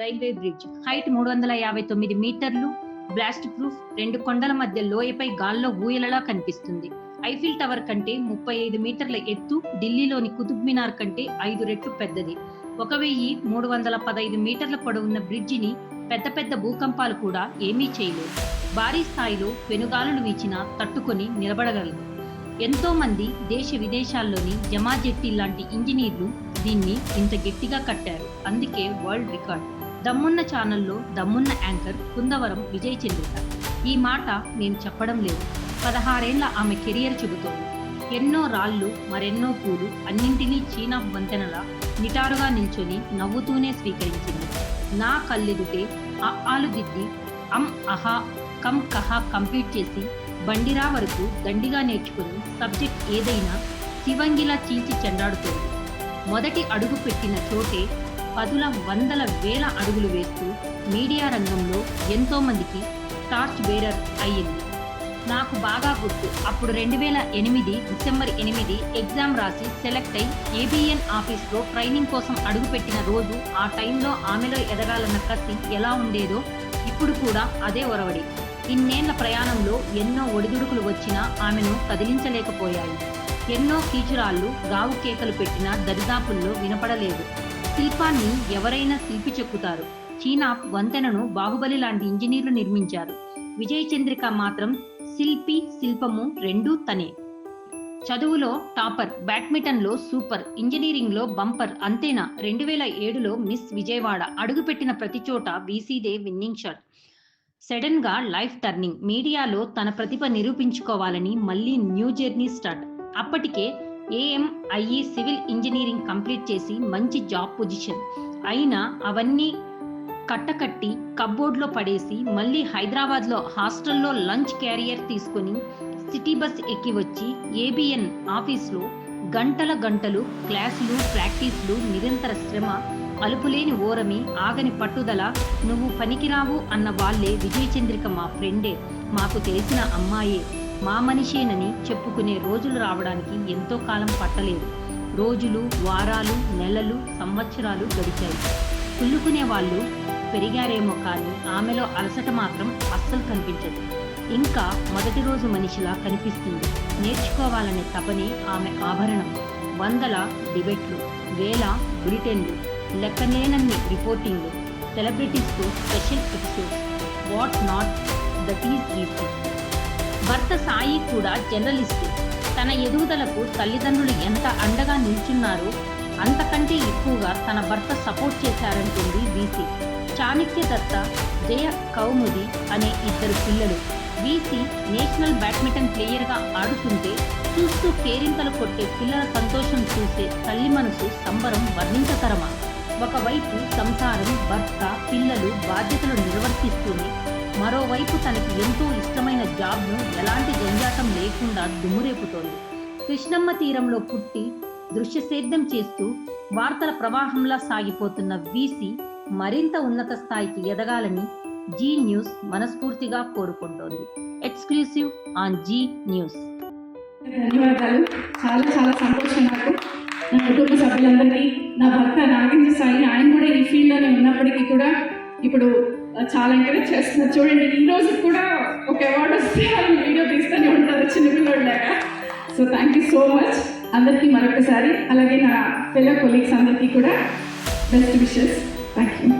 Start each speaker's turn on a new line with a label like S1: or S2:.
S1: Railway bridge. Height మూడు వందల యాభై తొమ్మిది మీటర్లు బ్లాస్ట్ ప్రూఫ్ రెండు కొండల మధ్య లోయపై గాల్లో ఊయలలా కనిపిస్తుంది. ఐఫిల్ టవర్ కంటే ముప్పై ఐదు మీటర్ల ఎత్తు ఢిల్లీలోని కుతుబ్ మినార్ కంటే ఐదు రెట్లు పెద్దది. ఒక వెయ్యి మూడు వందల పదైదు మీటర్ల పొడవున్న బ్రిడ్జిని పెద్ద పెద్ద భూకంపాలు కూడా ఏమీ చేయలేవు భారీ స్థాయిలో పెనుగాలులు వీచినా తట్టుకొని నిలబడగలదు. ఎంతో మంది దేశ విదేశాల్లోని జమాజెట్టి లాంటి ఇంజనీర్లు దీన్ని ఇంత గట్టిగా కట్టారు. అందుకే వరల్డ్ రికార్డ్. దమ్మున్న ఛానల్లో దమ్మున్న యాంకర్ కుందవరం విజయ్ చంద్రిక ఈ మాట నేను చెప్పడం లేదు. పదహారేళ్ళ ఆమె కెరియర్ చెబుతోంది. ఎన్నో రాళ్ళు మరెన్నో పూలు అన్నింటినీ చీనా వంతెనలా నిటారుగా నిల్చొని నవ్వుతూనే స్వీకరించింది. నా కళ్ళెదుటే ఆ ఆలు దిద్ది అమ్ అహా కమ్ కహా కంప్లీట్ చేసి బండిరా వరకు దండిగా నేర్చుకుని సబ్జెక్ట్ ఏదైనా శివంగిలా చీల్చి చెండాడుతోంది. మొదటి అడుగు పెట్టిన చోటే పదుల వందల వేల అడుగులు వేస్తూ మీడియా రంగంలో ఎంతో మందికి టార్చ్ బేరర్ అయ్యింది. నాకు బాగా గుర్తు. అప్పుడు రెండు వేల ఎనిమిది డిసెంబర్ ఎనిమిది ఎగ్జామ్ రాసి సెలెక్ట్ అయి ఏబిఎన్ ఆఫీస్లో ట్రైనింగ్ కోసం అడుగుపెట్టిన రోజు ఆ టైంలో ఆమెలో ఎదగాలన్న కత్తి ఎలా ఉండేదో ఇప్పుడు కూడా అదే ఒరవడి. ఇన్నేళ్ళ ప్రయాణంలో ఎన్నో ఒడిదుడుకులు వచ్చినా ఆమెను కదిలించలేకపోయాయి. ఎన్నో కీచురాళ్ళు గావు కేకలు పెట్టినా దరిదాపుల్లో వినపడలేదు. శిల్పాన్ని ఎవరైనా శిల్పి చెక్కుతారు. చీనా వంతెనను బాహుబలి లాంటి ఇంజనీర్లు నిర్మించారు. విజయ చంద్రిక మాత్రం శిల్పి శిల్పము రెండూ తనే. చదువులో టాపర్ బ్యాడ్మింటన్లో సూపర్ ఇంజనీరింగ్లో బంపర్ అంతేనా? రెండు వేల ఏడులో మిస్ విజయవాడ అడుగుపెట్టిన ప్రతి చోట వీసీదే విన్నింగ్ షాట్. సడన్గా లైఫ్ టర్నింగ్ మీడియాలో తన ప్రతిభ నిరూపించుకోవాలని మళ్ళీ న్యూ జర్నీ స్టార్ట్. అప్పటికే ఏఎంఐఈ సివిల్ ఇంజనీరింగ్ కంప్లీట్ చేసి మంచి జాబ్ పొజిషన్. అయినా అవన్నీ కట్టకట్టి కబ్బోర్డ్లో పడేసి మళ్ళీ హైదరాబాద్లో హాస్టల్లో లంచ్ క్యారియర్ తీసుకొని సిటీ బస్ ఎక్కి వచ్చి ఏబిఎన్ ఆఫీస్లో గంటల గంటలు క్లాసులు ప్రాక్టీస్లు నిరంతర శ్రమ అలుపులేని ఓరమి ఆగని పట్టుదల నువ్వు పనికిరావు అన్న వాళ్ళే విజయచంద్రిక మా ఫ్రెండే మాకు తెలిసిన అమ్మాయే. మా మనిషేనని చెప్పుకునే రోజులు రావడానికి ఎంతో కాలం పట్టలేదు. రోజులు వారాలు నెలలు సంవత్సరాలు గడిచాయి. కుళ్ళుకునే వాళ్ళు పెరిగారేమో కానీ ఆమెలో అలసట మాత్రం అస్సలు కనిపించదు. ఇంకా మొదటి రోజు మనిషిలా కనిపిస్తుంది. నేర్చుకోవాలనే తపనే ఆమె ఆభరణం. వందల డిబెట్లు వేల బులెటిన్లు లెక్కలేనన్ని రిపోర్టింగ్లు సెలబ్రిటీస్కు special episodes. What not that is easy. భర్త సాయి కూడా జర్నలిస్ట్. తన ఎదుగుదలకు తల్లిదండ్రులు ఎంత అండగా నిల్చున్నారో అంతకంటే ఎక్కువగా తన భర్త సపోర్ట్ చేశారంటుంది వీసీ చాణక్య దత్త జయ కౌముది అనే ఇద్దరు పిల్లలు. వీసీ నేషనల్ బ్యాడ్మింటన్ ప్లేయర్గా ఆడుతుంటే చూస్తూ కేరింతలు కొట్టే పిల్లల సంతోషం చూసే తల్లి మనసు సంబరం వర్ణించతరమా? ఒకవైపు సంసారం భర్త పిల్లలు బాధ్యతలు నిర్వర్తిస్తూనే మరోవైపు తనకి ఎంతో ఇష్టమైన జాబ్ను ఎలాంటి జంజాటం లేకుండా దుమ్మురేపుతోంది. కృష్ణమ్మ తీరంలో పుట్టి దృశ్య సేద్యం చేస్తూ వార్తల ప్రవాహంలా సాగిపోతున్న వీసీ మరింత ఉన్నత స్థాయికి ఎదగాలని జీ న్యూస్ మనస్ఫూర్తిగా కోరుకుంటోంది. Exclusive on Zee news.
S2: ధన్యవాదాలు. చాలా చాలా సంతోషం నాకు. నా కుటుంబ సభ్యులందరికీ నా భర్త నాగేంద్ర సాయి ఆయన కూడా ఈ ఫీల్డ్లోనే ఉన్నప్పటికీ కూడా ఇప్పుడు చాలా ఎంకరేజ్ చేస్తున్నారు. చూడండి ఈ రోజు కూడా ఒక అవార్డు వస్తే వీడియో తీస్తూనే ఉంటారు చిన్నపిల్లలాగా so thank you so much అందరికీ మరొకసారి అలాగే నా ఫెలో కొలీగ్స్ అందరికీ కూడా బెస్ట్ విషెస్ థ్యాంక్ యూ